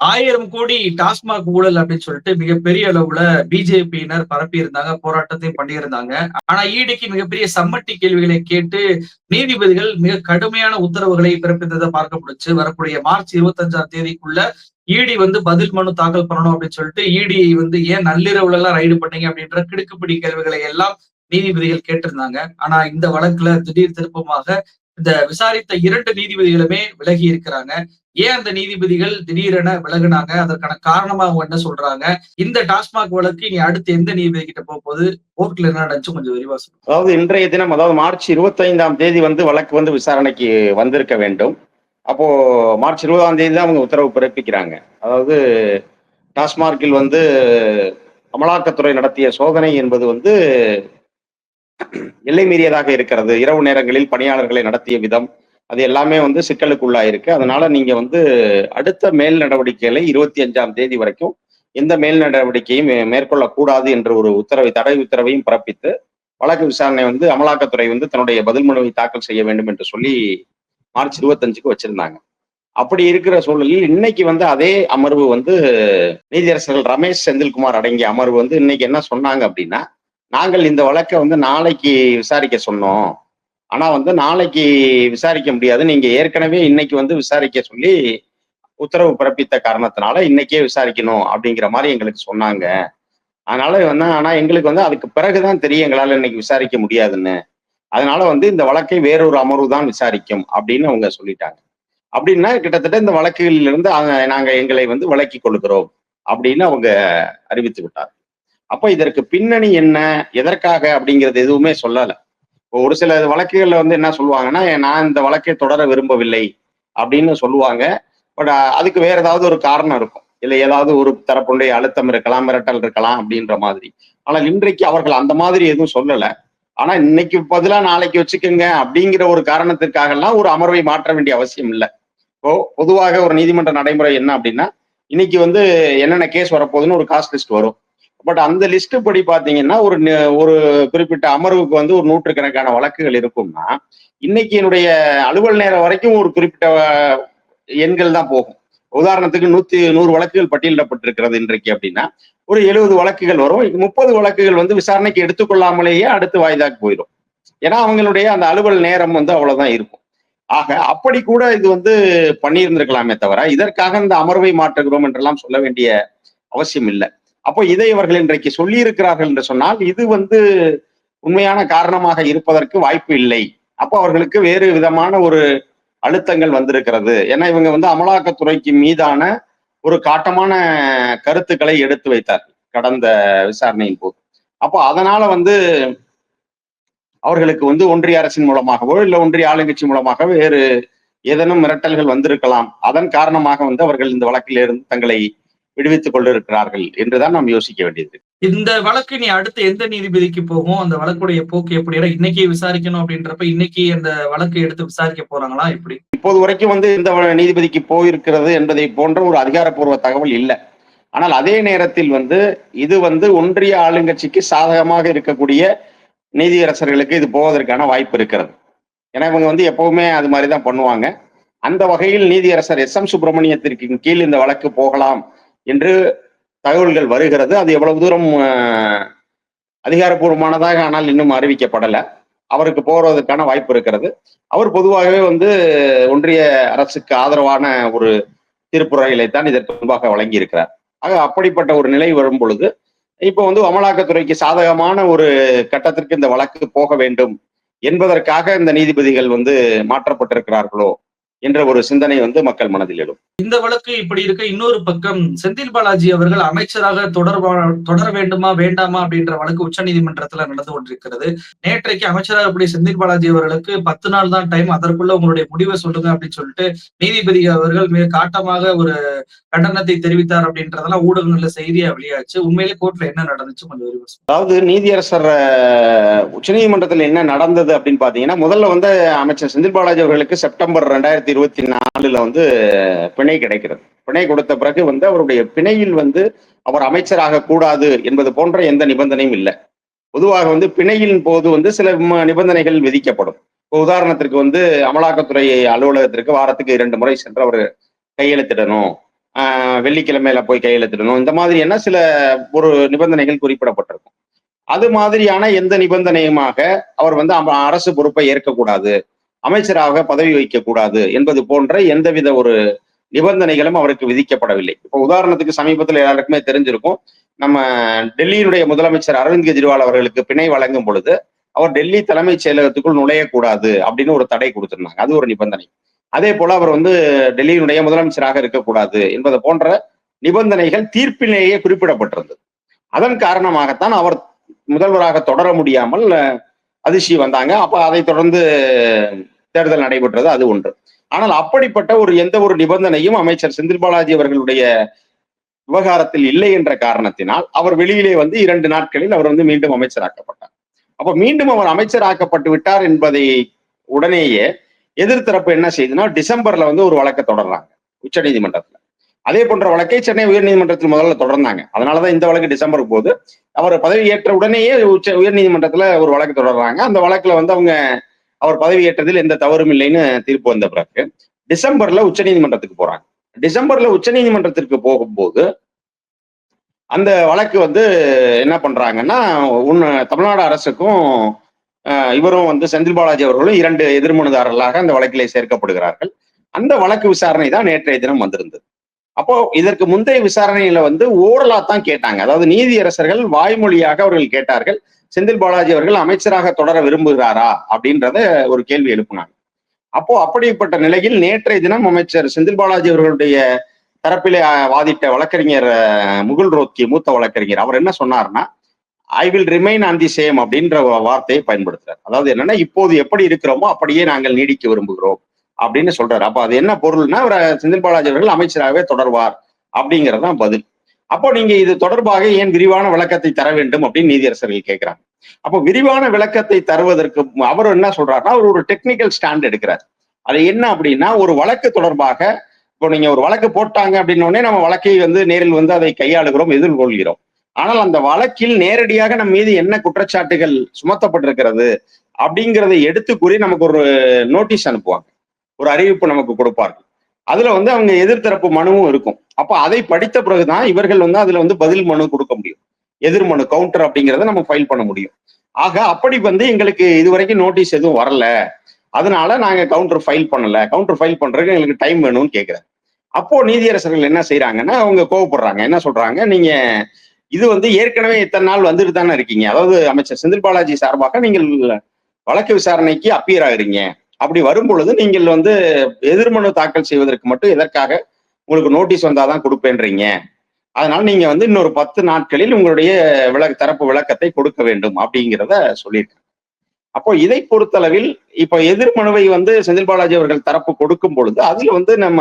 ஆயிரம் கோடி டாஸ்மாக் ஊழல் அப்படின்னு சொல்லிட்டு மிகப்பெரிய அளவுல பிஜேபியினர் பரப்பி இருந்தாங்க போராட்டத்தையும் பண்ணியிருந்தாங்க. ஆனா ஈடிக்கு மிகப்பெரிய சம்மட்டி கேள்விகளை கேட்டு நீதிபதிகள் மிக கடுமையான உத்தரவுகளை பிறப்பித்ததை பார்க்க முடிச்சு வரக்கூடிய மார்ச் இருபத்தஞ்சாம் தேதிக்குள்ள இடி வந்து பதில் மனு தாக்கல் பண்ணணும் அப்படின்னு சொல்லிட்டு இடியை வந்து ஏன் நள்ளிரவுல எல்லாம் ரைடு பண்ணீங்க அப்படின்ற கிடுக்குப்பிடி கேள்விகளை எல்லாம் நீதிபதிகள் கேட்டிருந்தாங்க. ஆனா இந்த வழக்குல திடீர் திருப்பமாக இந்த விசாரித்த இரண்டு நீதிபதிகளுமே விலகி இருக்கிறாங்க. ஏன் அந்த நீதிபதிகள் திடீரென விலகினாங்க? அதற்கான காரணமா அவங்க என்ன சொல்றாங்க? இந்த டாஸ்மாக் வழக்கு நீ அடுத்து எந்த நீதிபதி கிட்ட போக போகுது? கோர்ட்ல என்ன நடந்துச்சு? கொஞ்சம் விரிவா சொல்லுங்க. அதாவது இன்றைய தினம் அதாவது மார்ச் இருபத்தைந்தாம் தேதி வந்து வழக்கு வந்து விசாரணைக்கு வந்திருக்க வேண்டும். அப்போ மார்ச் இருபதாம் தேதி தான் அவங்க உத்தரவு பிறப்பிக்கிறாங்க. அதாவது டாஸ்மார்க்கில் வந்து அமலாக்கத்துறை நடத்திய சோதனை என்பது வந்து எல்லை மீறியதாக இருக்கிறது. இரவு நேரங்களில் பணியாளர்களை நடத்திய விதம் அது எல்லாமே வந்து சிக்கலுக்குள்ளா இருக்கு அதனால நீங்க வந்து அடுத்த மேல் நடவடிக்கைகளை இருபத்தி அஞ்சாம் தேதி வரைக்கும் எந்த மேல் நடவடிக்கையும் மேற்கொள்ளக்கூடாது என்ற ஒரு உத்தரவை தடை உத்தரவையும் பிறப்பித்து வழக்கு விசாரணை வந்து அமலாக்கத்துறை வந்து தன்னுடைய பதில் மனுவை தாக்கல் செய்ய வேண்டும் என்று சொல்லி மார்ச் இருபத்தஞ்சுக்கு வச்சிருந்தாங்க. அப்படி இருக்கிற சூழலில் இன்னைக்கு வந்து அதே அமர்வு வந்து நீதியரசர்கள் ரமேஷ் செந்தில்குமார் அடங்கிய அமர்வு வந்து இன்னைக்கு என்ன சொன்னாங்க அப்படின்னா நாங்கள் இந்த வழக்கை வந்து நாளைக்கு விசாரிக்க சொன்னோம். ஆனா வந்து நாளைக்கு விசாரிக்க முடியாது. நீங்க ஏற்கனவே இன்னைக்கு வந்து விசாரிக்க சொல்லி உத்தரவு பிறப்பித்த காரணத்தினால இன்னைக்கே விசாரிக்கணும் அப்படிங்கிற மாதிரி எங்களுக்கு சொன்னாங்க. அதனால வந்து ஆனா எங்களுக்கு வந்து அதுக்கு பிறகுதான் தெரியும் எங்களால இன்னைக்கு விசாரிக்க முடியாதுன்னு. அதனால வந்து இந்த வழக்கை வேறொரு அமர்வு தான் விசாரிக்கும் அப்படின்னு அவங்க சொல்லிட்டாங்க. அப்படின்னா கிட்டத்தட்ட இந்த வழக்குகளிலிருந்து நாங்கள் நாங்க எங்களை வந்து விலக்கி கொள்கிறோம் அப்படின்னு அவங்க அறிவித்து விட்டார் அப்ப இதற்கு பின்னணி என்ன? எதற்காக அப்படிங்கிறது எதுவுமே சொல்லல. இப்போ ஒரு சில வழக்குகள்ல வந்து என்ன சொல்லுவாங்கன்னா நான் இந்த வழக்கை தொடர விரும்பவில்லை அப்படின்னு சொல்லுவாங்க. பட் அதுக்கு வேற ஏதாவது ஒரு காரணம் இருக்கும். இல்ல ஏதாவது ஒரு தரப்புடைய அழுத்தம் இருக்கலாம் மிரட்டல் இருக்கலாம் அப்படின்ற மாதிரி. ஆனால் இன்றைக்கு அவர்கள் அந்த மாதிரி எதுவும் சொல்லல. ஆனா இன்னைக்கு பதிலா நாளைக்கு வச்சுக்கோங்க அப்படிங்கிற ஒரு காரணத்திற்காக எல்லாம் ஒரு அமர்வை மாற்ற வேண்டிய அவசியம் இல்லை. இப்போ பொதுவாக ஒரு நீதிமன்ற நடைமுறை என்ன அப்படின்னா இன்னைக்கு வந்து என்னென்ன கேஸ் வரப்போகுதுன்னு ஒரு காஸ்ட் லிஸ்ட் வரும். பட் அந்த லிஸ்ட் படி பாத்தீங்கன்னா ஒரு ஒரு குறிப்பிட்ட அமர்வுக்கு வந்து ஒரு நூற்றுக்கணக்கான வழக்குகள் இருக்கும்னா இன்னைக்கு என்னுடைய அலுவல் நேரம் வரைக்கும் ஒரு குறிப்பிட்ட எண்கள் தான் போகும். உதாரணத்துக்கு நூத்தி நூறு வழக்குகள் பட்டியலிடப்பட்டிருக்கிறது இன்றைக்கு அப்படின்னா ஒரு எழுபது வழக்குகள் வரும். முப்பது வழக்குகள் வந்து விசாரணைக்கு எடுத்துக்கொள்ளாமலேயே அடுத்து வாய்தாக்கு போயிடும். ஏன்னா அவங்களுடைய அந்த அலுவல் நேரம் வந்து அவ்வளவுதான் இருக்கும். ஆக அப்படி கூட இது வந்து பண்ணியிருந்திருக்கலாமே தவிர இதற்காக இந்த அமர்வை மாற்றுகிறோம் என்றெல்லாம் சொல்ல வேண்டிய அவசியம் இல்லை. அப்போ இதை இவர்கள் இன்றைக்கு சொல்லி இருக்கிறார்கள் என்று சொன்னால் இது வந்து உண்மையான காரணமாக இருப்பதற்கு வாய்ப்பு இல்லை. அப்போ அவர்களுக்கு வேறு விதமான ஒரு அழுத்தங்கள் வந்திருக்கிறது. ஏன்னா இவங்க வந்து அமலாக்கத்துறைக்கு மீதான ஒரு காட்டமான கருத்துக்களை எடுத்து வைத்தார்கள் கடந்த விசாரணையின் போது. அப்போ அதனால வந்து அவர்களுக்கு வந்து ஒன்றிய அரசின் மூலமாகவோ இல்லை ஒன்றிய ஆளுங்கட்சி மூலமாக வேறு ஏதேனும் மிரட்டல்கள் வந்திருக்கலாம். அதன் காரணமாக வந்து அவர்கள் இந்த வழக்கிலிருந்து தங்களை விடுவித்துக் கொண்டிருக்கிறார்கள் என்றுதான் நாம் யோசிக்க வேண்டியது. இந்த வழக்கு நீ அடுத்து எந்த நீதிபதிக்கு போகும் அந்த வழக்குடைய போக்கு எப்படி? இன்னைக்கு விசாரிக்கணும் அப்படின்றப்ப இன்னைக்கு அந்த வழக்கு எடுத்து விசாரிக்க போறாங்களா எப்படி? இப்போது வரைக்கும் வந்து இந்த நீதிபதிக்கு போயிருக்கிறது என்பதை போன்ற ஒரு அதிகாரப்பூர்வ தகவல் இல்லை. ஆனால் அதே நேரத்தில் வந்து இது வந்து ஒன்றிய ஆளுங்கட்சிக்கு சாதகமாக இருக்கக்கூடிய நீதியரசர்களுக்கு இது போவதற்கான வாய்ப்பு இருக்கிறது. ஏன்னா இவங்க வந்து எப்பவுமே அது மாதிரி தான் பண்ணுவாங்க. அந்த வகையில் நீதியரசர் எஸ் எம் சுப்பிரமணியத்திற்கு கீழ் இந்த வழக்கு போகலாம் என்று தகவல்கள் வருகிறது. அது எவ்வளவு தூரம் அதிகாரப்பூர்வமானதாக ஆனால் இன்னும் அறிவிக்கப்படலை. அவருக்கு போறதுக்கான வாய்ப்பு இருக்கிறது. அவர் பொதுவாகவே வந்து ஒன்றிய அரசுக்கு ஆதரவான ஒரு தீர்ப்புரைகளை தான் இதற்கு முன்பாக வழங்கி இருக்கிறார் ஆக அப்படிப்பட்ட ஒரு நிலை வரும் பொழுது இப்போ வந்து அமலாக்கத்துறைக்கு சாதகமான ஒரு கட்டத்திற்கு இந்த வழக்கு போக வேண்டும் என்பதற்காக இந்த நீதிபதிகள் வந்து மாற்றப்பட்டிருக்கிறார்களோ என்ற ஒரு சிந்தனை வந்து மக்கள் மனதில் எழும். இந்த வழக்கு இப்படி இருக்க. இன்னொரு பக்கம் செந்தில் பாலாஜி அவர்கள் அமைச்சராக தொடர்பா தொடர வேண்டுமா வேண்டாமா அப்படின்ற வழக்கு உச்சநீதிமன்றத்துல நடந்து கொண்டிருக்கிறது. நேற்றைக்கு அமைச்சராக இப்படி செந்தில் பாலாஜி அவர்களுக்கு பத்து நாள் தான் டைம். அதற்குள்ள உங்களுடைய முடிவை சொல்லுங்க அப்படின்னு சொல்லிட்டு நீதிபதி அவர்கள் மிக காட்டமாக ஒரு கண்டனத்தை தெரிவித்தார் அப்படின்றதெல்லாம் ஊடகங்கள்ல செய்தியா வெளியாச்சு. உண்மையிலே கோர்ட்ல என்ன நடந்துச்சு? கொஞ்சம் விரிவா சொல்லுங்க. அதாவது நீதியரசர் அஹ், உச்சநீதிமன்றத்தில் என்ன நடந்தது அப்படின்னு பாத்தீங்கன்னா முதல்ல வந்து அமைச்சர் செந்தில் பாலாஜி அவர்களுக்கு செப்டம்பர் ரெண்டாயிரத்தி இருபத்தி நாலுல வந்து பிணை கிடைக்கிறது. பிணை கொடுத்த பிறகு வந்து அவருடைய பிணையில் வந்து அவர் அமைச்சராக கூடாது என்பது போன்ற எந்த நிபந்தனையும் இல்லை. பொதுவாக வந்து பிணையின் போது வந்து சில நிபந்தனைகள் விதிக்கப்படும். இப்போ உதாரணத்திற்கு வந்து அமலாக்கத்துறை அலுவலகத்திற்கு வாரத்துக்கு இரண்டு முறை சென்று அவர் கையெழுத்திடணும். வெள்ளிக்கிழமையில போய் கையெழுத்திடணும். இந்த மாதிரியான சில ஒரு நிபந்தனைகள் குறிப்பிடப்பட்டிருக்கும். அது மாதிரியான எந்த நிபந்தனையுமாக அவர் வந்து அம- அரசு பொறுப்பை ஏற்கக்கூடாது. அமைச்சராக பதவி வைக்கக்கூடாது என்பது போன்ற எந்தவித ஒரு நிபந்தனைகளும் அவருக்கு விதிக்கப்படவில்லை. இப்போ உதாரணத்துக்கு சமீபத்தில் எல்லாருக்குமே தெரிஞ்சிருக்கும். நம்ம டெல்லியினுடைய முதலமைச்சர் அரவிந்த் கெஜ்ரிவால் அவர்களுக்கு பிணை வழங்கும் பொழுது அவர் டெல்லி தலைமைச் செயலகத்துக்குள் நுழையக்கூடாது அப்படின்னு ஒரு தடை கொடுத்திருந்தாங்க. அது ஒரு நிபந்தனை. அதே போல அவர் வந்து டெல்லியினுடைய முதலமைச்சராக இருக்கக்கூடாது என்பது போன்ற நிபந்தனைகள் தீர்ப்பிலேயே குறிப்பிடப்பட்டிருந்தது. அதன் காரணமாகத்தான் அவர் முதல்வராக தொடர முடியாமல் அஹ், அதிர்ச்சி வந்தாங்க. அப்ப அதை தொடர்ந்து தேர்தல் நடைபெற்றது அது ஒன்று. ஆனால் அப்படிப்பட்ட ஒரு எந்த ஒரு நிபந்தனையும் அமைச்சர் செந்தில் பாலாஜி அவர்களுடைய விவகாரத்தில் இல்லை என்ற காரணத்தினால் அவர் வெளியிலே வந்து இரண்டு நாட்களில் அவர் வந்து மீண்டும் அமைச்சராக்கப்பட்டார். அப்ப மீண்டும் அவர் அமைச்சராக்கப்பட்டு விட்டார் என்பதை உடனேயே எதிர்த்தரப்பு என்ன செய்யுதுன்னா டிசம்பர்ல வந்து ஒரு வழக்கை தொடர்றாங்க. உச்சநீதிமன்றத்துல. அதே போன்ற வழக்கை சென்னை உயர்நீதிமன்றத்தில் முதல்ல தொடர்ந்தாங்க. அதனாலதான் இந்த வழக்கு டிசம்பர் போது அவர் பதவி ஏற்ற உடனேயே உச்ச உயர்நீதிமன்றத்துல ஒரு வழக்கு தொடர்றாங்க. அந்த வழக்குல வந்து அவங்க அவர் பதவி ஏற்றதில் எந்த தவறும் இல்லைன்னு தீர்ப்பு வந்த பிறகு டிசம்பர்ல உச்ச நீதிமன்றத்துக்கு போறாங்க. டிசம்பர்ல உச்ச நீதிமன்றத்திற்கு போகும்போது அந்த வழக்கு வந்து என்ன பண்றாங்கன்னா உன்ன தமிழ்நாடு அரசுக்கும் இவரும் வந்து செந்தில் பாலாஜி அவர்களும் இரண்டு எதிர்மனுதாரர்களாக அந்த வழக்கிலே சேர்க்கப்படுகிறார்கள். அந்த வழக்கு விசாரணை தான் நேற்றைய தினம் வந்திருந்தது. அப்போ இதற்கு முந்தைய விசாரணையில வந்து ஓரலா தான் கேட்டாங்க. அதாவது நீதியரசர்கள் வாய்மொழியாக அவர்கள் கேட்டார்கள். செந்தில் பாலாஜி அவர்கள் அமைச்சராக தொடர விரும்புகிறாரா அப்படின்றத ஒரு கேள்வி எழுப்பினாங்க. அப்போ அப்படிப்பட்ட நிலையில் நேற்றைய தினம் அமைச்சர் செந்தில் பாலாஜி அவர்களுடைய தரப்பிலே வாதிட்ட வழக்கறிஞர் முகுல் ரோத்கி மூத்த வழக்கறிஞர் அவர் என்ன சொன்னார்னா I will remain on the same அப்படின்ற வார்த்தையை பயன்படுத்துறாரு. அதாவது என்னன்னா இப்போது எப்படி இருக்கிறோமோ அப்படியே நாங்கள் நீடிக்க விரும்புகிறோம். அப்படின்னு சொல்றாரு. அப்ப அது என்ன பொருள்னா அவர் செந்தில் பாலாஜி அவர்கள் அமைச்சராகவே தொடர்வார் அப்படிங்கறதுதான் பதில். அப்போ நீங்க இது தொடர்பாக ஏன் விரிவான விளக்கத்தை தர வேண்டும் அப்படின்னு நீதியரசர்கள் கேட்கிறாங்க அப்போ விரிவான விளக்கத்தை தருவதற்கு அவர் என்ன சொல்றாருன்னா அவர் ஒரு டெக்னிக்கல் ஸ்டாண்ட் எடுக்கிறார். அது என்ன அப்படின்னா ஒரு வழக்கு தொடர்பாக இப்போ நீங்க ஒரு வழக்கு போட்டாங்க அப்படின்ன நம்ம வழக்கை வந்து நேரில் வந்து அதை கையாளுகிறோம் எதிர்கொள்கிறோம். ஆனால் அந்த வழக்கில் நேரடியாக நம் மீது என்ன குற்றச்சாட்டுகள் சுமத்தப்பட்டிருக்கிறது அப்படிங்கிறதை எடுத்து கூறி நமக்கு ஒரு நோட்டீஸ் அனுப்புவாங்க. ஒரு அறிவிப்பு நமக்கு கொடுப்பார்கள். அதுல வந்து அவங்க எதிர்த்தரப்பு மனுவும் இருக்கும். அப்ப அதை படித்த பிறகுதான் இவர்கள் வந்து அதுல வந்து பதில் மனு கொடுக்க முடியும். எதிர் மனு கவுண்டர் அப்படிங்கிறத நம்ம ஃபைல் பண்ண முடியும். ஆக அப்படி வந்து எங்களுக்கு இதுவரைக்கும் நோட்டீஸ் எதுவும் வரல. அதனால நாங்க கவுண்டர் ஃபைல் பண்ணல. கவுண்டர் ஃபைல் பண்றதுக்கு எங்களுக்கு டைம் வேணும்னு கேட்கிறேன் அப்போ நீதியரசர்கள் என்ன செய்யறாங்கன்னா அவங்க கோவப்படுறாங்க. என்ன சொல்றாங்க? நீங்க இது வந்து ஏற்கனவே இத்தனை நாள் வந்துட்டு தானே இருக்கீங்க. அதாவது அமைச்சர் செந்தில் பாலாஜி சார்பாக நீங்கள் வழக்கு விசாரணைக்கு அப்பியர் ஆகுறீங்க அப்படி வரும் பொழுது நீங்கள் வந்து எதிர்மனு தாக்கல் செய்வதற்கு மட்டும் எதற்காக உங்களுக்கு நோட்டீஸ் வந்தாதான் கொடுப்பேன்றீங்க. அதனால நீங்க வந்து இன்னொரு பத்து நாட்களில் உங்களுடைய விளக்க தரப்பு விளக்கத்தை கொடுக்க வேண்டும் அப்படிங்கிறத சொல்லியிருக்காங்க. அப்போ இதை பொறுத்தளவில் இப்ப எதிர்மனுவை வந்து செந்தில் பாலாஜி அவர்கள் தரப்பு கொடுக்கும் பொழுது அதுல வந்து நம்ம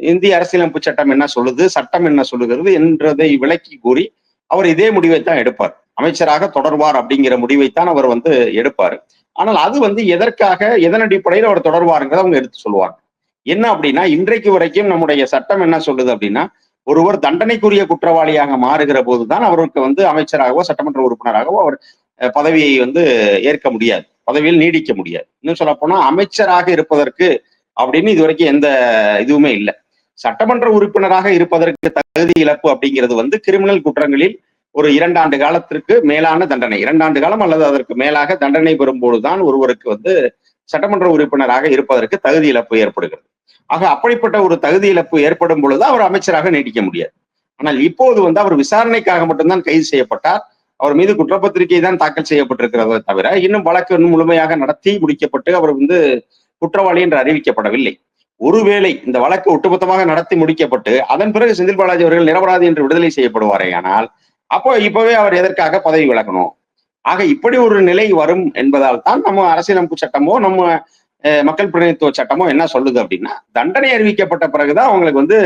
இந்திய அரசியலமைப்பு சட்டம் என்ன சொல்லுது சட்டம் என்ன சொல்லுகிறது என்றதை விளக்கி கூறி அவர் இதே முடிவைத்தான் எடுப்பார். அமைச்சராக தொடர்வார் அப்படிங்கிற முடிவைத்தான் அவர் வந்து எடுப்பார். ஆனால் அது வந்து எதற்காக எதன் அடிப்படையில் அவர் தொடர்வாருங்கிறத அவங்க எடுத்து சொல்லுவாங்க. என்ன அப்படின்னா இன்றைக்கு வரைக்கும் நம்முடைய சட்டம் என்ன சொல்லுது அப்படின்னா ஒருவர் தண்டனைக்குரிய குற்றவாளியாக மாறுகிற போதுதான் அவருக்கு வந்து அமைச்சராகவோ சட்டமன்ற உறுப்பினராகவோ அவர் பதவியை வந்து ஏற்க முடியாது. பதவியில் நீடிக்க முடியாது. இன்னும் சொல்ல போனா அமைச்சராக இருப்பதற்கு அப்படின்னு இது வரைக்கும் எந்த இதுவுமே இல்லை. சட்டமன்ற உறுப்பினராக இருப்பதற்கு தகுதி இழப்பு அப்படிங்கிறது வந்து கிரிமினல் குற்றங்களில் ஒரு இரண்டாண்டு காலத்திற்கு மேலான தண்டனை. இரண்டாண்டு காலம் அல்லது அதற்கு மேலாக தண்டனை பெறும்போதுதான் ஒருவருக்கு வந்து சட்டமன்ற உறுப்பினராக இருப்பதற்கு தகுதி இழப்பு ஏற்படுகிறது. ஆக அப்படிப்பட்ட ஒரு தகுதி இழப்பு ஏற்படும் பொழுது அவர் அமைச்சராக நீடிக்க முடியாது. ஆனால் இப்போது வந்து அவர் விசாரணைக்காக மட்டும்தான் கைது செய்யப்பட்டார். அவர் மீது குற்றப்பத்திரிகை தான் தாக்கல் செய்யப்பட்டிருக்கிறத தவிர இன்னும் வழக்கு இன்னும் முழுமையாக நடத்தி முடிக்கப்பட்டு அவர் வந்து குற்றவாளி என்று அறிவிக்கப்படவில்லை. ஒருவேளை இந்த வழக்கு ஒட்டுமொத்தமாக நடத்தி முடிக்கப்பட்டு அதன் பிறகு செந்தில் பாலாஜி அவர்கள் நிரபராதி என்று விடுதலை செய்யப்படுவாரே ஆனால் அப்போ இப்பவே அவர் எதற்காக பதவி விலகணும்? ஆக இப்படி ஒரு நிலை வரும் என்பதால் தான் நம்ம அரசியலமைப்பு சட்டமோ நம்ம மக்கள் பிரதிநிதித்துவ சட்டமோ என்ன சொல்லுது அப்படின்னா தண்டனை அறிவிக்கப்பட்ட பிறகுதான் அவங்களுக்கு வந்து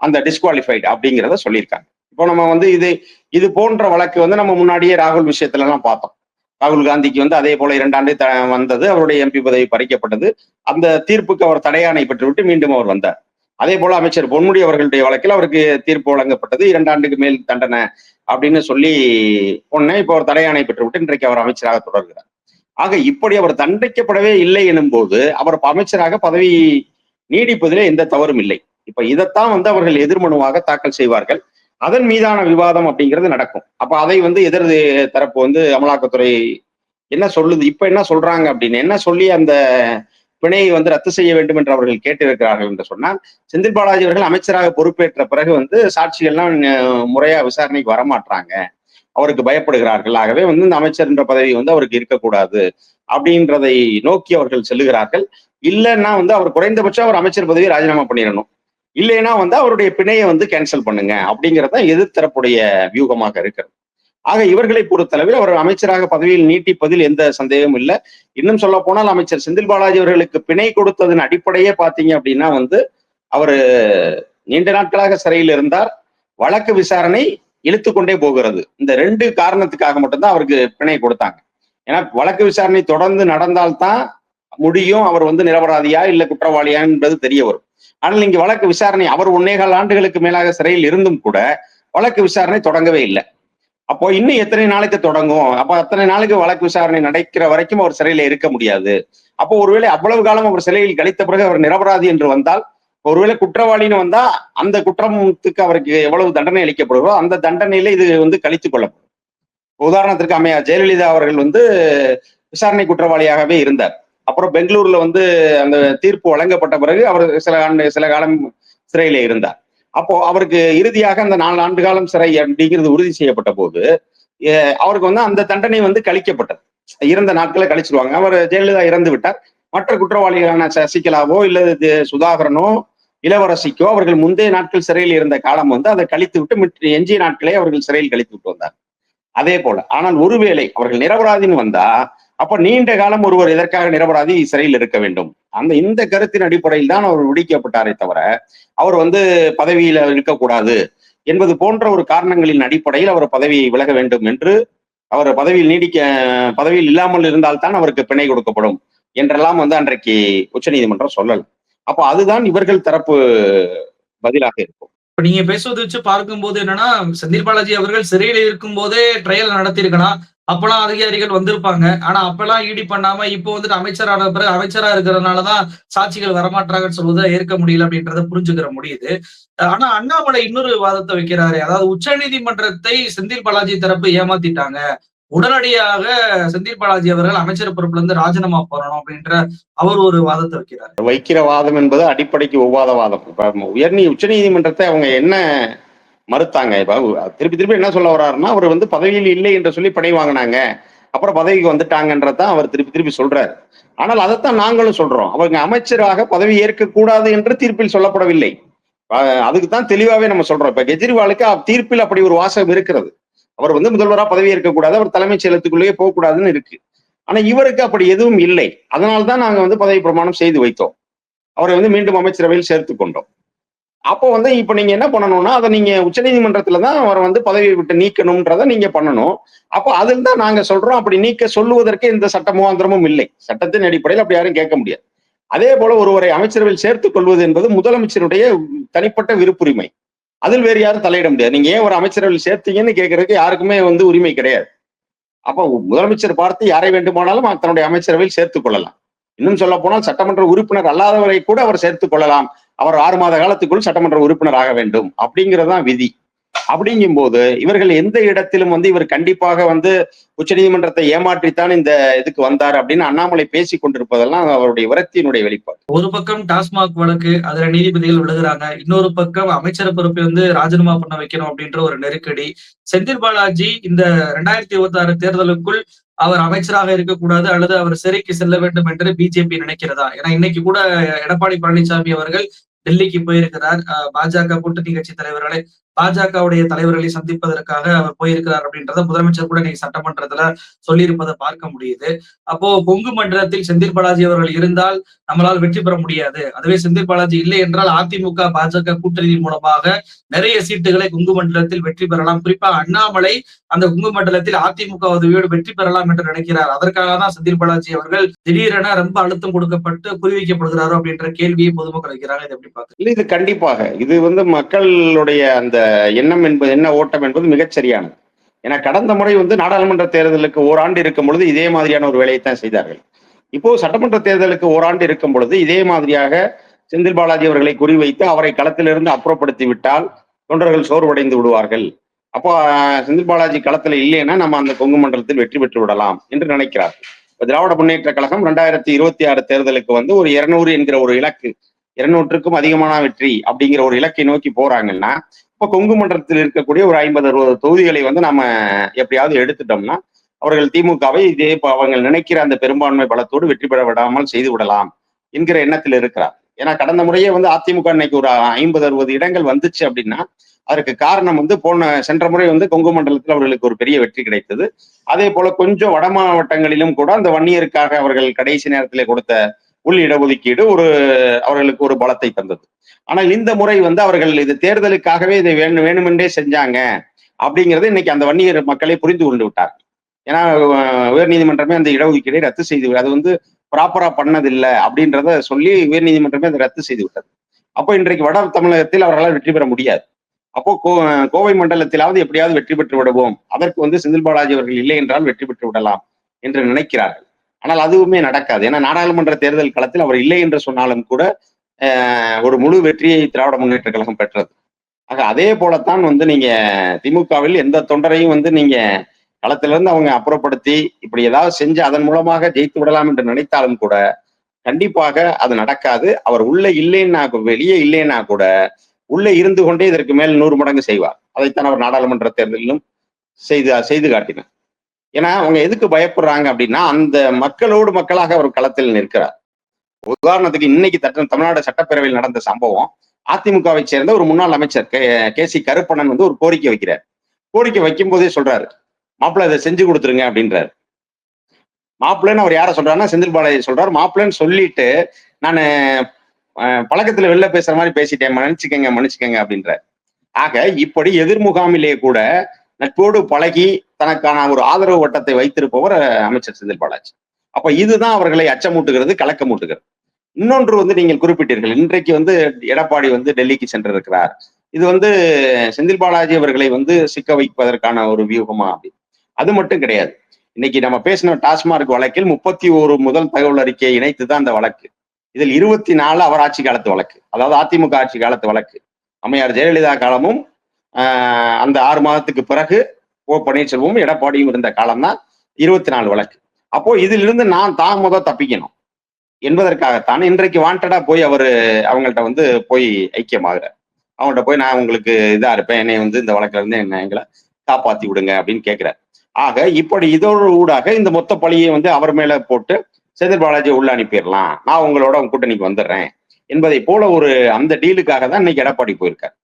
அந்த டிஸ்குவாலிஃபைடு அப்படிங்கிறத சொல்லியிருக்காங்க. இப்போ நம்ம வந்து இது இது போன்ற வழக்கு வந்து நம்ம முன்னாடியே ராகுல் விஷயத்துல எல்லாம் பார்த்தோம். ராகுல் காந்திக்கு வந்து அதே போல இரண்டாண்டு த வந்தது. அவருடைய எம்பி பதவி பறிக்கப்பட்டது. அந்த தீர்ப்புக்கு அவர் தடையானை பெற்றுவிட்டு மீண்டும் அவர் வந்தார். அதே போல அமைச்சர் பொன்முடி அவர்களுடைய வழக்கில் அவருக்கு தீர்ப்பு வழங்கப்பட்டது. இரண்டாண்டுக்கு மேல் தண்டனை அப்படின்னு சொல்லி பொண்ணை இப்போ அவர் தடையானை பெற்றுவிட்டு இன்றைக்கு அவர் அமைச்சராக தொடர்கிறார். ஆக இப்படி அவர் தண்டிக்கப்படவே இல்லை எனும் போது அவர் அமைச்சராக பதவி நீடிப்பதிலே எந்த தவறும் இல்லை. இப்ப இதைத்தான் வந்து அவர்கள் எதிர்மனுவாக தாக்கல் செய்வார்கள். அதன் மீதான விவாதம் அப்படிங்கிறது நடக்கும். அப்ப அதை வந்து எதிர் தரப்பு வந்து அமலாக்கத்துறை என்ன சொல்லுது? இப்ப என்ன சொல்றாங்க அப்படின்னு என்ன சொல்லி அந்த பிணையை வந்து ரத்து செய்ய வேண்டும் என்று அவர்கள் கேட்டிருக்கிறார்கள் என்று சொன்னால் செந்தில் பாலாஜி அவர்கள் அமைச்சராக பொறுப்பேற்ற பிறகு வந்து சாட்சிகள்லாம் முறையா விசாரணைக்கு வரமாட்டாங்க அவருக்கு பயப்படுகிறார்கள். ஆகவே வந்து இந்த அமைச்சர் என்ற பதவி வந்து அவருக்கு இருக்கக்கூடாது அப்படின்றதை நோக்கி அவர்கள் செல்லுகிறார்கள். இல்லைன்னா வந்து அவர் குறைந்தபட்சம் அவர் அமைச்சர் பதவியை ராஜினாமா பண்ணிடணும். இல்லைன்னா வந்து அவருடைய பிணையை வந்து கேன்சல் பண்ணுங்க அப்படிங்கிறத எதிர்த்தரப்புடைய வியூகமாக இருக்கிறது. ஆக இவர்களை பொறுத்தளவில் அவர் அமைச்சராக பதவியில் நீட்டிப்பதில் எந்த சந்தேகமும் இல்லை. இன்னும் சொல்ல போனால் அமைச்சர் செந்தில் பாலாஜி அவர்களுக்கு பிணை கொடுத்ததன் அடிப்படையே பார்த்தீங்க அப்படின்னா வந்து அவர் நீண்ட நாட்களாக சிறையில் இருந்தார். வழக்கு விசாரணை இழுத்துக்கொண்டே போகிறது. இந்த ரெண்டு காரணத்துக்காக மட்டும்தான் அவருக்கு பிணை கொடுத்தாங்க. ஏன்னா வழக்கு விசாரணை தொடர்ந்து நடந்தால்தான் முடியும் அவர் வந்து நிரபராதியா இல்ல குற்றவாளியா என்பது தெரிய வரும். ஆனால் இங்க வழக்கு விசாரணை அவர் ஒன்னேகால் ஆண்டுகளுக்கு மேலாக சிறையில் இருந்தும் கூட வழக்கு விசாரணை தொடங்கவே இல்லை. அப்போ இன்னும் எத்தனை நாளைக்கு தொடங்கும்? அப்ப அத்தனை நாளைக்கு வழக்கு விசாரணை நடக்கிற வரைக்கும் அவர் சிறையில இருக்க முடியாது. அப்போ ஒருவேளை அவ்வளவு காலம் அவர் சிறையில் கழித்த பிறகு அவர் நிரபராதி என்று வந்தால் ஒருவேளை குற்றவாளின்னு வந்தா அந்த குற்றத்துக்கு அவருக்கு எவ்வளவு தண்டனை அளிக்கப்படுகிறோ அந்த தண்டனையில இது வந்து கழித்துக் கொள்ளப்படும். உதாரணத்திற்கு அமையா ஜெயலலிதா அவர்கள் வந்து விசாரணை குற்றவாளியாகவே இருந்தார். அப்புறம் பெங்களூர்ல வந்து அந்த தீர்ப்பு வழங்கப்பட்ட பிறகு அவர் சில ஆண்டு சில காலம் சிறையில இருந்தார். அப்போ அவருக்கு இறுதியாக அந்த நாலு ஆண்டு காலம் சிறை அப்படிங்கிறது உறுதி செய்யப்பட்ட போது அவருக்கு வந்து அந்த தண்டனை வந்து கழிக்கப்பட்டது. இறந்த நாட்களை கழிச்சிருவாங்க. அவர் ஜெயலலிதா இறந்து விட்டார். மற்ற குற்றவாளிகளான சசிகலாவோ இல்லது சுதாகரனோ இளவரசிக்கோ அவர்கள் முந்தைய நாட்கள் சிறையில் இருந்த காலம் வந்து அதை கழித்து விட்டு எஞ்சிய நாட்களே அவர்கள் சிறையில் கழித்து விட்டு வந்தார் அதே போல ஆனால் ஒருவேளை அவர்கள் நிரபராதின்னு வந்தா அப்ப நீண்ட காலம் ஒருவர் இதற்காக நிரபராதி சிறையில் இருக்க வேண்டும்? அந்த இந்த கருத்தின் அடிப்படையில் தான் அவர் விடுவிக்கப்பட்டாரே தவிர அவர் வந்து பதவியில இருக்கக்கூடாது என்பது போன்ற ஒரு காரணங்களின் அடிப்படையில் அவர் பதவியை விலக வேண்டும் என்று அவர் பதவியில் நீடிக்க பதவியில் இல்லாமல் இருந்தால்தான் அவருக்கு பிணை கொடுக்கப்படும் என்றெல்லாம் வந்து அன்றைக்கு உச்சநீதிமன்றம் சொல்லலாம் அப்போ அதுதான் இவர்கள் தரப்பு பதிலாக இருக்கும். இப்ப நீங்க பேசுவதை வச்சு பார்க்கும்போது என்னன்னா செந்தில் பாலாஜி அவர்கள் சிறையில் இருக்கும் போதே ட்ரையல் நடத்திருக்கலாம் அப்பெல்லாம் அதிகாரிகள் வந்திருப்பாங்க. ஆனா அப்பெல்லாம் ஈடி பண்ணாம இப்போ வந்துட்டு அமைச்சரான பிறகு அமைச்சரா இருக்கிறதுனாலதான் சாட்சிகள் வரமாட்டாங்கன்னு சொல்வதை ஏற்க முடியல அப்படின்றத புரிஞ்சுக்கிற முடியுது. ஆனா அண்ணாமலை இன்னொரு வாதத்தை வைக்கிறாரு. அதாவது உச்ச நீதிமன்றத்தை செந்தில் பாலாஜி தரப்பு ஏமாத்திட்டாங்க. உடனடியாக செந்தில் பாலாஜி அவர்கள் அமைச்சர் பொறுப்புல இருந்து ராஜினாமா போறணும் அப்படின்ற அவர் ஒரு வாதத்தை வைக்கிறார். வைக்கிற வாதம் என்பது அடிப்படைக்கு ஒவ்வாத வாதம். இப்ப உயர்நீ உச்சநீதிமன்றத்தை அவங்க என்ன மறுத்தாங்க. இப்ப திருப்பி திருப்பி என்ன சொல்ல வர்றாருன்னா அவர் வந்து பதவியில் இல்லை என்று சொல்லி படை வாங்கினாங்க. அப்புறம் பதவிக்கு வந்துட்டாங்கன்றதான் அவர் திருப்பி திருப்பி சொல்றாரு. ஆனால் அதைத்தான் நாங்களும் சொல்றோம். அவங்க அமைச்சராக பதவி ஏற்கக்கூடாது என்று தீர்ப்பில் சொல்லப்படவில்லை. அதுக்கு தான் தெளிவாவே நம்ம சொல்றோம். இப்ப கெஜ்ரிவாலுக்கு தீர்ப்பில் அப்படி ஒரு வாசகம் இருக்கிறது. அவர் வந்து முதல்வராக பதவி ஏற்கக்கூடாது. அவர் தலைமைச் செயலத்துக்குள்ளேயே போகக்கூடாதுன்னு இருக்கு. ஆனா இவருக்கு அப்படி எதுவும் இல்லை. அதனால்தான் நாங்க வந்து பதவி பிரமாணம் செய்து வைத்தோம். அவரை வந்து மீண்டும் அமைச்சரவையில் சேர்த்து கொண்டோம். அப்போ வந்து இப்ப நீங்க என்ன பண்ணணும்னா அதை நீங்க உச்சநீதிமன்றத்துல தான் அவரை வந்து பதவியை விட்டு நீக்கணும்ன்றத நீங்க பண்ணணும். அப்போ அதில் தான் நாங்க சொல்றோம் அப்படி நீக்க சொல்லுவதற்கு எந்த சட்ட முகாந்திரமும் இல்லை. சட்டத்தின் அடிப்படையில் அப்படி யாரும் கேட்க முடியாது. அதே போல ஒருவரை அமைச்சரவையில் சேர்த்துக் கொள்வது என்பது முதலமைச்சருடைய தனிப்பட்ட விருப்புரிமை. அதில் வேறு யாரும் தலையிட முடியாது. நீங்க ஏன் ஒரு அமைச்சரவையில் சேர்த்தீங்கன்னு கேட்கறதுக்கு யாருக்குமே வந்து உரிமை கிடையாது. அப்போ முதலமைச்சர் பார்த்து யாரை வேண்டுமானாலும் தன்னுடைய அமைச்சரவையில் சேர்த்துக் கொள்ளலாம். இன்னும் சொல்ல போனால் சட்டமன்ற உறுப்பினர் அல்லாதவரை கூட அவர் சேர்த்துக் கொள்ளலாம். அவர் ஆறு மாத காலத்துக்குள் சட்டமன்ற உறுப்பினர் ஆக வேண்டும். அப்படிங்கறதுதான் விதி. அப்படிங்கும் போது இவர்கள் எந்த இடத்திலும் வந்து இவர் கண்டிப்பாக வந்து உச்சநீதிமன்றத்தை ஏமாற்றித்தான் இந்த இதுக்கு வந்தார் அப்படின்னு அண்ணாமலை பேசி கொண்டிருப்பதெல்லாம் அவருடைய விரக்தியினுடைய வெளிப்பாடு. ஒரு பக்கம் டாஸ்மாக் வழக்கு அதுல நீதிபதிகள் விழுகிறாங்க. இன்னொரு பக்கம் அமைச்சர் பொறுப்பை வந்து ராஜினாமா பண்ண வைக்கணும் அப்படின்ற ஒரு நெருக்கடி. செந்தில் பாலாஜி இந்த ரெண்டாயிரத்தி இருபத்தி ஆறு தேர்தலுக்குள் அவர் அமைச்சராக இருக்கக்கூடாது அல்லது அவர் சிறைக்கு செல்ல வேண்டும் என்று பிஜேபி நினைக்கிறதா? ஏன்னா இன்னைக்கு கூட எடப்பாடி பழனிசாமி அவர்கள் டெல்லிக்கு போயிருக்கிறார். பாஜக கூட்டணி கட்சி தலைவர்களை பாஜகவுடைய தலைவர்களை சந்திப்பதற்காக அவர் போயிருக்கிறார் அப்படின்றத முதலமைச்சர் கூட இன்னைக்கு சட்டமன்றத்துல சொல்லியிருப்பதை பார்க்க முடியுது. அப்போ கொங்கு மண்டலத்தில் செந்தில் பாலாஜி அவர்கள் இருந்தால் நம்மளால் வெற்றி பெற முடியாது. அதுவே செந்தில் பாலாஜி இல்லை என்றால் அதிமுக பாஜக கூட்டணி மூலமாக நிறைய சீட்டுகளை கொங்கு மண்டலத்தில் வெற்றி பெறலாம். குறிப்பா அண்ணாமலை அந்த கொங்கு மண்டலத்தில் அதிமுக உதவியோடு வெற்றி பெறலாம் என்று நினைக்கிறார். அதற்காக தான் செந்தில் பாலாஜி அவர்கள் திடீரென ரொம்ப அழுத்தம் கொடுக்கப்பட்டு குறிவிக்கப்படுகிறாரோ அப்படின்ற கேள்வியை பொதுமக்கள் வைக்கிறாங்க. இது எப்படி பார்க்க இது கண்டிப்பாக. இது வந்து மக்களுடைய அந்த எண்ணம் என்பது என்ன ஓட்டம் என்பது மிகச் சரியானது ஏன்னா கடந்த முறை வந்து நாடாளுமன்ற தேர்தலுக்கு ஓராண்டு இருக்கும் பொழுது இதே மாதிரியான ஒரு வேலையை தான் செய்தார்கள். இப்போ சட்டமன்ற தேர்தலுக்கு ஓராண்டு இருக்கும் பொழுது இதே மாதிரியாக செந்தில் பாலாஜி அவர்களை குறிவைத்து அவரை களத்திலிருந்து அப்புறப்படுத்தி விட்டால் தொண்டர்கள் சோர்வடைந்து விடுவார்கள். அப்போ செந்தில் பாலாஜி களத்துல இல்லைன்னா நம்ம அந்த கொங்கு மண்டலத்தில் வெற்றி பெற்று விடலாம் என்று நினைக்கிறார் இப்போ திராவிட முன்னேற்ற கழகம் ரெண்டாயிரத்தி இருபத்தி ஆறு தேர்தலுக்கு வந்து ஒரு இருநூறு என்கிற ஒரு இலக்கு இருநூற்றுக்கும் அதிகமான வெற்றி அப்படிங்கிற ஒரு இலக்கை நோக்கி போறாங்கன்னா இப்போ கொங்கு மண்டலத்தில் இருக்கக்கூடிய ஒரு ஐம்பது அறுபது தொகுதிகளை வந்து நம்ம எப்படியாவது எடுத்துட்டோம்னா அவர்கள் திமுகவை இதே இப்போ அவங்க நினைக்கிற அந்த பெரும்பான்மை பலத்தோடு வெற்றி பெற விடாமல் செய்து விடலாம் என்கிற எண்ணத்தில் இருக்கிறார். ஏன்னா கடந்த முறையே வந்து அதிமுக இன்னைக்கு ஒரு ஐம்பது அறுபது இடங்கள் வந்துச்சு அப்படின்னா அதற்கு காரணம் வந்து போன சென்ற முறை வந்து கொங்கு மண்டலத்தில் அவர்களுக்கு ஒரு பெரிய வெற்றி கிடைத்தது. அதே போல கொஞ்சம் வட மாவட்டங்களிலும் கூட அந்த வன்னியருக்காக அவர்கள் கடைசி நேரத்திலே கொடுத்த உள் இடஒதுக்கீடு ஒரு அவர்களுக்கு ஒரு பலத்தை தந்தது. ஆனால் இந்த முறை வந்து அவர்கள் இது தேர்தலுக்காகவே இதை வேணும் வேணுமென்றே செஞ்சாங்க அப்படிங்கிறது இன்னைக்கு அந்த வன்னியர் மக்களை புரிந்து கொண்டு விட்டார் ஏன்னா உயர்நீதிமன்றமே அந்த இடஒதுக்கீடை ரத்து செய்து அது வந்து ப்ராப்பரா பண்ணதில்லை அப்படின்றத சொல்லி உயர்நீதிமன்றமே அதை ரத்து செய்து விட்டது. அப்போ இன்றைக்கு வட தமிழகத்தில் அவர்களால் வெற்றி பெற முடியாது. அப்போ கோ கோவை மண்டலத்திலாவது எப்படியாவது வெற்றி பெற்று விடுவோம். அதற்கு வந்து செந்தில் பாலாஜி அவர்கள் இல்லை என்றால் வெற்றி பெற்று விடலாம் என்று நினைக்கிறார்கள். ஆனால் அதுவுமே நடக்காது. ஏன்னா நாடாளுமன்ற தேர்தல் களத்தில் அவர் இல்லை என்று சொன்னாலும் கூட ஒரு முழு வெற்றியை திராவிட முன்னேற்ற கழகம் பெற்றது. ஆக அதே போலத்தான் வந்து நீங்க திமுகவில் எந்த தொண்டரையும் வந்து நீங்க களத்திலிருந்து அவங்க அப்புறப்படுத்தி இப்படி ஏதாவது செஞ்சு அதன் மூலமாக ஜெயித்து விடலாம் என்று நினைத்தாலும் கூட கண்டிப்பாக அது நடக்காது. அவர் உள்ள இல்லைன்னா வெளியே இல்லைன்னா கூட உள்ளே இருந்து கொண்டே இதற்கு மேல் நூறு மடங்கு செய்வார். அதைத்தான் அவர் நாடாளுமன்ற தேர்தலிலும் செய்து செய்து காட்டினார். ஏன்னா அவங்க எதுக்கு பயப்படுறாங்க அப்படின்னா அந்த மக்களோடு மக்களாக அவர் களத்தில் நிற்கிறார். உதாரணத்துக்கு இன்னைக்கு தட்ட தமிழ்நாடு சட்டப்பேரவையில் நடந்த சம்பவம் அதிமுகவை சேர்ந்த ஒரு முன்னாள் அமைச்சர் கே கே சி கருப்பணன் வந்து ஒரு கோரிக்கை வைக்கிறார். கோரிக்கை வைக்கும் போதே சொல்றாரு மாப்பிள்ள இதை செஞ்சு கொடுத்துருங்க அப்படின்றாரு. மாப்பிள்ளைன்னு அவர் யாரை சொல்றாருன்னா செந்தில் பாலாஜி சொல்றாரு. மாப்பிள்ளைன்னு சொல்லிட்டு நான் பழக்கத்துல வெளில பேசுற மாதிரி பேசிட்டேன். மன்னிச்சுக்கங்க மன்னிச்சுக்கங்க அப்படின்றார். ஆக இப்படி எதிர்முகாமிலேயே கூட நட்போடு பழகி தனக்கான ஒரு ஆதரவு வட்டத்தை வைத்திருப்பவர் அமைச்சர் செந்தில் பாலாஜி. அப்ப இதுதான் அவர்களை அச்சமூட்டுகிறது கலக்கமூட்டுகிறது. இன்னொன்று வந்து நீங்கள் குறிப்பிட்டீர்கள் இன்றைக்கு வந்து எடப்பாடி வந்து டெல்லிக்கு சென்றிருக்கிறார். இது வந்து செந்தில் பாலாஜி அவர்களை வந்து சிக்க வைப்பதற்கான ஒரு வியூகமா அப்படி அது மட்டும் கிடையாது. இன்னைக்கு நம்ம பேசின டாஸ்மார்க் வழக்கில் முப்பத்தி ஒரு முதல் தகவல் அறிக்கையை இணைத்து தான் அந்த வழக்கு. இதில் இருபத்தி நாலு அவர் ஆட்சி காலத்து வழக்கு அதாவது அதிமுக ஆட்சி காலத்து வழக்கு. அம்மையார் ஜெயலலிதா காலமும் அந்த ஆறு மாதத்துக்கு பிறகு ஓ பன்னீர்செல்வமும் எடப்பாடியும் இருந்த காலம்தான் இருபத்தி நாலு வழக்கு. அப்போ இதிலிருந்து நான் தான் முத தப்பிக்கணும். என்பதற்காகத்தான் இன்றைக்கு வாண்டடா போய் அவர் அவங்கள்ட்ட வந்து போய் ஐக்கியமாகிறார். அவங்கள்ட்ட போய் நான் உங்களுக்கு இதா இருப்பேன் என்னை வந்து இந்த வழக்குல இருந்து என்ன எங்களை காப்பாத்தி விடுங்க அப்படின்னு கேட்கிறார் ஆக இப்படி இதோட ஊடாக இந்த மொத்த பழியை வந்து அவர் மேல போட்டு செந்தில் பாலாஜி உள்ள அனுப்பிடலாம். நான் உங்களோட கூட்டணிக்கு வந்துடுறேன். என்பதை போல ஒரு அந்த டீலுக்காக தான் இன்னைக்கு எடப்பாடி போயிருக்காரு.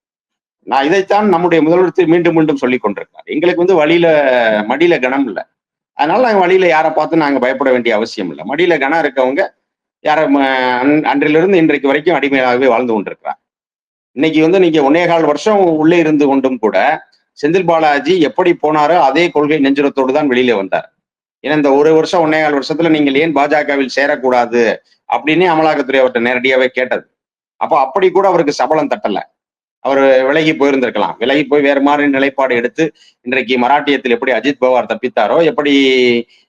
நான் இதைத்தான் நம்முடைய முதல்வர் மீண்டும் மீண்டும் சொல்லி கொண்டிருக்கார் எங்களுக்கு வந்து வழியில மடியில கனம் இல்லை. அதனால நாங்கள் வழியில யாரை பார்த்து நாங்கள் பயப்பட வேண்டிய அவசியம் இல்லை. மடியில கனம் இருக்கவங்க யார அன்- அன்றிலிருந்து இன்றைக்கு வரைக்கும் அடிமையாகவே வாழ்ந்து கொண்டிருக்கிறார். இன்னைக்கு வந்து நீங்க ஒன்னே கால் வருஷம் உள்ளே இருந்து கொண்டும் கூட செந்தில் பாலாஜி எப்படி போனாரோ அதே கொள்கை நெஞ்சுரத்தோடு தான் வெளியில வந்தார். ஏன்னா இந்த ஒரு வருஷம் ஒன்னே கால் வருஷத்துல நீங்கள் ஏன் பாஜகவில் சேரக்கூடாது? அப்படின்னு அமலாக்கத்துறை அவர்கிட்ட நேரடியாவே கேட்டது. அப்போ அப்படி கூட அவருக்கு சபலம் தட்டலை. அவர் விலகி போயிருந்திருக்கலாம். விலகி போய் வேறு மாதிரி நிலைப்பாடு எடுத்து இன்றைக்கு மராட்டியத்தில் எப்படி அஜித் பவார் தப்பித்தாரோ எப்படி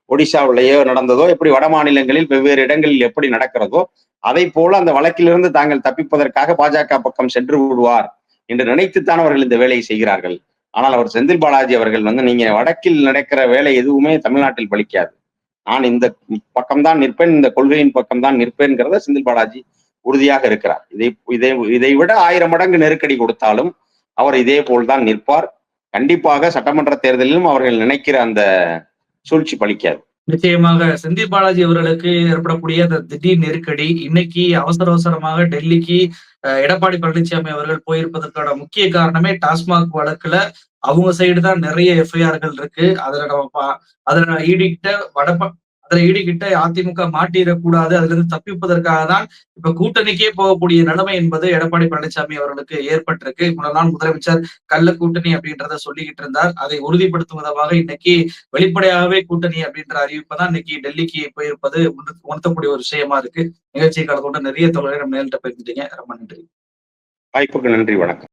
ஒடிசாவிலேயோ நடந்ததோ எப்படி வட மாநிலங்களில் வெவ்வேறு இடங்களில் எப்படி நடக்கிறதோ அதை போல அந்த வழக்கிலிருந்து தாங்கள் தப்பிப்பதற்காக பாஜக பக்கம் சென்று விடுவார் என்று நினைத்துத்தான் அவர்கள் இந்த வேலையை செய்கிறார்கள். ஆனால் அவர் செந்தில் பாலாஜி அவர்கள் வந்து நீங்க வடக்கில் நடக்கிற வேலை எதுவுமே தமிழ்நாட்டில் பலிக்காது. நான் இந்த பக்கம்தான் நிற்பேன் இந்த கொள்கையின் பக்கம்தான் நிற்பேன்கிறத செந்தில் பாலாஜி உறுதியாக இருக்கிறார். இதை இதை இதை விட ஆயிரம் மடங்கு நெருக்கடி கொடுத்தாலும் அவர் இதே போல்தான் நிற்பார். கண்டிப்பாக சட்டமன்ற தேர்தலிலும் அவர்கள் நினைக்கிற அந்த சூழ்ச்சி பலிக்காது. நிச்சயமாக செந்தில் பாலாஜி அவர்களுக்கு ஏற்படக்கூடிய அந்த திடீர் நெருக்கடி இன்னைக்கு அவசர அவசரமாக டெல்லிக்கு எடப்பாடி பழனிசாமி அவர்கள் போயிருப்பதற்கான முக்கிய காரணமே டாஸ்மாக் வழக்குல அவங்க சைடு தான் நிறைய எஃப்ஐஆர்கள் இருக்கு. அதுல நம்ம பா- அதுல ஈடிக்கிட்ட வடப்ப அதுல ஈடுகிட்ட அதிமுக மாட்டிடக்கூடாது அதுல இருந்து தப்பிப்பதற்காக தான் இப்ப கூட்டணிக்கே போகக்கூடிய நிலைமை என்பது எடப்பாடி பழனிசாமி அவர்களுக்கு ஏற்பட்டிருக்கு. இவ்வளவு நாள் முதலமைச்சர் கள்ள கூட்டணி அப்படின்றத சொல்லிக்கிட்டு இருந்தார். அதை உறுதிப்படுத்தும் விதமாக இன்னைக்கு வெளிப்படையாகவே கூட்டணி அப்படின்ற அறிவிப்பை தான் இன்னைக்கு டெல்லிக்கு போயிருப்பது உணர்த்தக்கூடிய ஒரு விஷயமா இருக்கு. நிகழ்ச்சியை கலந்து கொண்டு நிறைய தொழிலை நம்ம நேரிட்ட போயிருந்துட்டீங்க ரொம்ப நன்றி. வாய்ப்புக்கு நன்றி வணக்கம்.